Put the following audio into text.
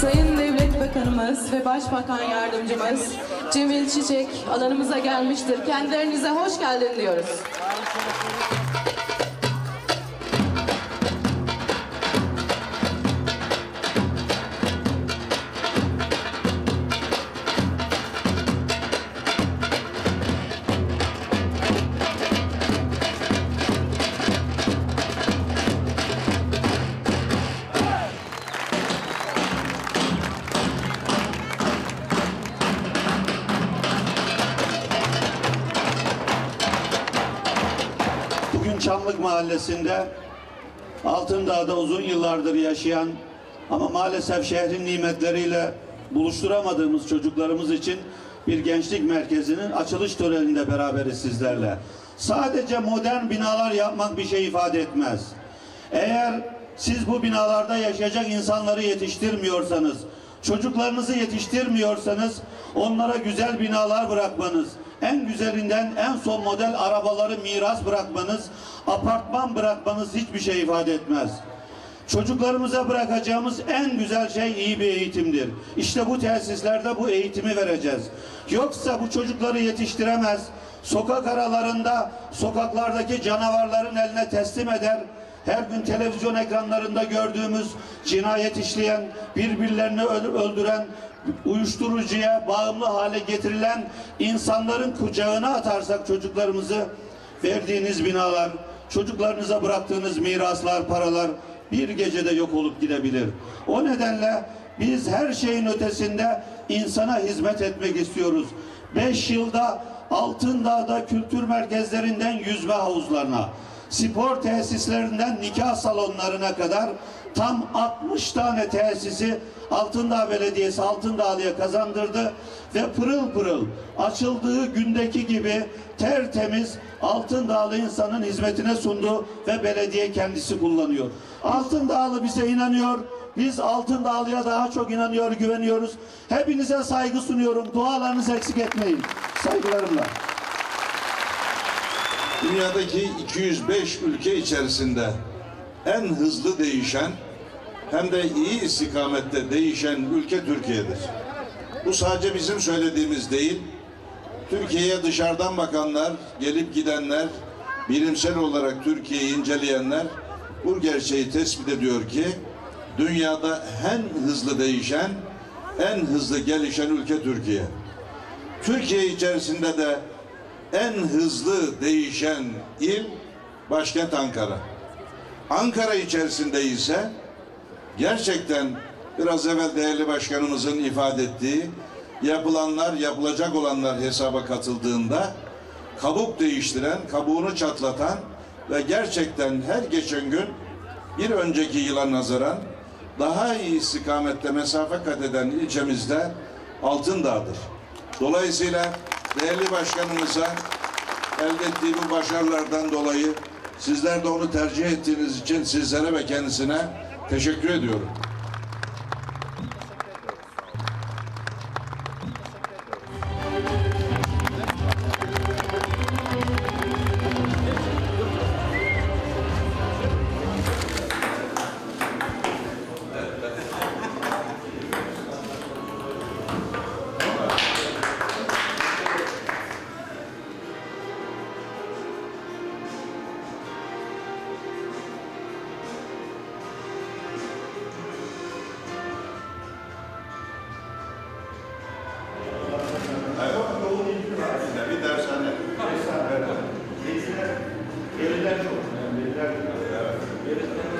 Sayın Devlet Bakanımız ve Başbakan Yardımcımız Cemil Çiçek alanımıza gelmiştir. Kendilerinize hoş geldin diyoruz. Çamlık Mahallesi'nde Altındağ'da uzun yıllardır yaşayan ama maalesef şehrin nimetleriyle buluşturamadığımız çocuklarımız için bir gençlik merkezinin açılış töreninde beraberiz sizlerle. Sadece modern binalar yapmak bir şey ifade etmez. Eğer siz bu binalarda yaşayacak insanları yetiştirmiyorsanız, çocuklarınızı yetiştirmiyorsanız onlara güzel binalar bırakmanız, en güzelinden en son model arabaları miras bırakmanız, apartman bırakmanız hiçbir şey ifade etmez. Çocuklarımıza bırakacağımız en güzel şey iyi bir eğitimdir. İşte bu tesislerde bu eğitimi vereceğiz. Yoksa bu çocukları yetiştiremez, sokak aralarında sokaklardaki canavarların eline teslim eder, her gün televizyon ekranlarında gördüğümüz cinayet işleyen, birbirlerini öl- öldüren, uyuşturucuya bağımlı hale getirilen insanların kucağına atarsak çocuklarımızı verdiğiniz binalar, çocuklarınıza bıraktığınız miraslar, paralar bir gecede yok olup gidebilir. O nedenle biz her şeyin ötesinde insana hizmet etmek istiyoruz. Beş yılda Altındağ'da kültür merkezlerinden yüzme havuzlarına, spor tesislerinden nikah salonlarına kadar tam 60 tane tesisi Altındağ Belediyesi Altındağlı'ya kazandırdı ve pırıl pırıl açıldığı gündeki gibi tertemiz Altındağlı insanın hizmetine sundu ve belediye kendisi kullanıyor. Altındağlı bize inanıyor. Biz Altındağlı'ya daha çok inanıyor, güveniyoruz. Hepinize saygı sunuyorum. Dualarınızı eksik etmeyin. Saygılarımla. Dünyadaki 205 ülke içerisinde en hızlı değişen hem de iyi istikamette değişen ülke Türkiye'dir. Bu sadece bizim söylediğimiz değil. Türkiye'ye dışarıdan bakanlar, gelip gidenler, bilimsel olarak Türkiye'yi inceleyenler bu gerçeği tespit ediyor ki dünyada en hızlı değişen, en hızlı gelişen ülke Türkiye. Türkiye içerisinde de en hızlı değişen il başkent Ankara. Ankara içerisinde ise gerçekten biraz evvel değerli başkanımızın ifade ettiği yapılanlar, yapılacak olanlar hesaba katıldığında kabuk değiştiren, kabuğunu çatlatan ve gerçekten her geçen gün bir önceki yıla nazaran daha iyi istikamette mesafe kat eden ilçemizde Altındağ'dır. Dolayısıyla değerli başkanımıza elde ettiği bu başarılardan dolayı sizler de onu tercih ettiğiniz için sizlere ve kendisine teşekkür ediyorum. Yeah.